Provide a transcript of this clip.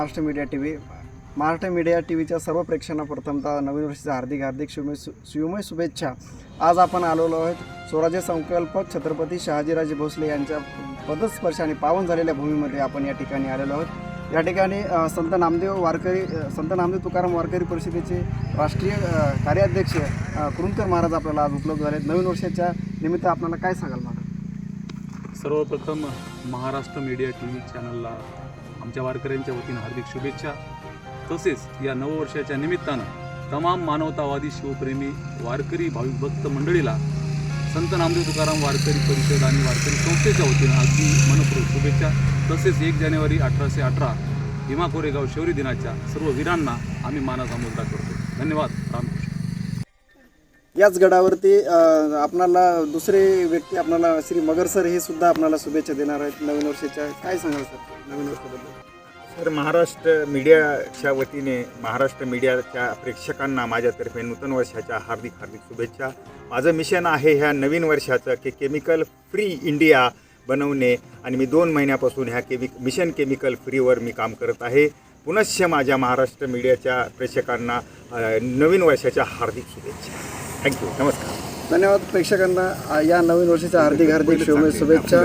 Maharashtra media T V. Maharashtra media T व्हीच्या सर्व प्रेक्षकांना प्रथमतः नवीन वर्षाच्या हार्दिक हार्दिक शुभे शिवमय शुभेच्छा. आज आपण आलेलो आहोत स्वराज्य संकल्पक छत्रपती शहाजीराजे भोसले यांच्या पदस्पर्श आणि पावन झालेल्या भूमीमध्ये आपण या ठिकाणी आलेलो आहोत. या ठिकाणी संत नामदेव वारकरी संत नामदेव तुकाराम वारकरी परिषदेचे राष्ट्रीय कार्याध्यक्ष कुरुंकर महाराज आपल्याला आज उपलब्ध झाले आहेत नवीन वर्षाच्या निमित्त आपल्याला काय सांगाल महाराज सर्वप्रथम महाराष्ट्र मीडिया टी व्ही चॅनलला आमच्या वारकऱ्यांच्या वतीनं हार्दिक शुभेच्छा. तसेच या नववर्षाच्या निमित्तानं तमाम मानवतावादी शिवप्रेमी वारकरी भाविक भक्त मंडळीला संत नामदेव तुकाराम वारकरी परिषद आणि वारकरी संस्थेच्या वतीनं अगदी मनपूर्वक शुभेच्छा. तसेच एक जानेवारी अठराशे अठरा भीमा कोरेगाव शौरी दिनाच्या सर्व वीरांना आम्ही मानाचा मुद्दा करतो. धन्यवाद. राम याच गडावरती आपणाला दुसरे व्यक्ती आपणाला श्री मगर सर हे सुद्धा आपणाला शुभेच्छा देणार आहेत नवीन वर्षाच्या. काय सांगाल सर नवीन वर्षाबद्दल? तर महाराष्ट्र मीडियाच्या वतीने महाराष्ट्र मीडियाच्या प्रेक्षकांना माझ्यातर्फे नूतन वर्षाच्या हार्दिक हार्दिक शुभेच्छा. माझं मिशन आहे ह्या नवीन वर्षाचं की केमिकल फ्री इंडिया बनवणे आणि मी दोन महिन्यापासून ह्या केमिक मिशन केमिकल फ्रीवर मी काम करत आहे. पुनश्च माझ्या महाराष्ट्र मीडियाच्या प्रेक्षकांना नवीन वर्षाच्या हार्दिक शुभेच्छा. थँक्यू नमस्कार धन्यवाद प्रेक्षकांना. या नवीन वर्षाच्या हार्दिक हार्दिक शुभे शुभेच्छा.